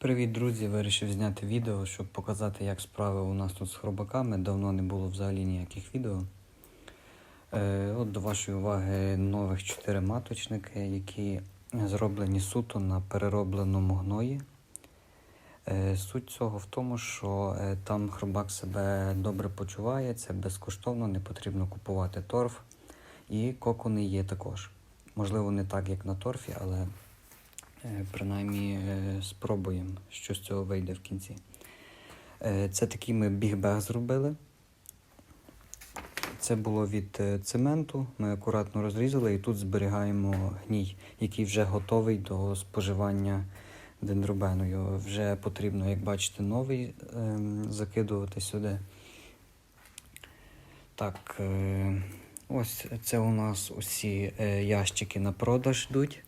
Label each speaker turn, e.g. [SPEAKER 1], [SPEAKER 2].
[SPEAKER 1] Привіт, друзі! Вирішив зняти відео, щоб показати, як справи у нас тут з хробаками. Давно не було взагалі ніяких відео. Е, от до вашої уваги нових 4 маточники, які зроблені суто на переробленому гної. Е, суть цього в тому, що е, там хробак себе добре почуває, це безкоштовно, не потрібно купувати торф. І кокони є також. Можливо, не так, як на торфі, але Принаймні е, спробуємо, що з цього вийде в кінці. Е, Це такий ми бігбег зробили. Це було від е, цементу. Ми акуратно розрізали і тут зберігаємо гній, який вже готовий до споживання дендробеною. Вже потрібно, як бачите, новий ем, закидувати сюди. Так, е, ось це у нас усі е, ящики на продаж йдуть.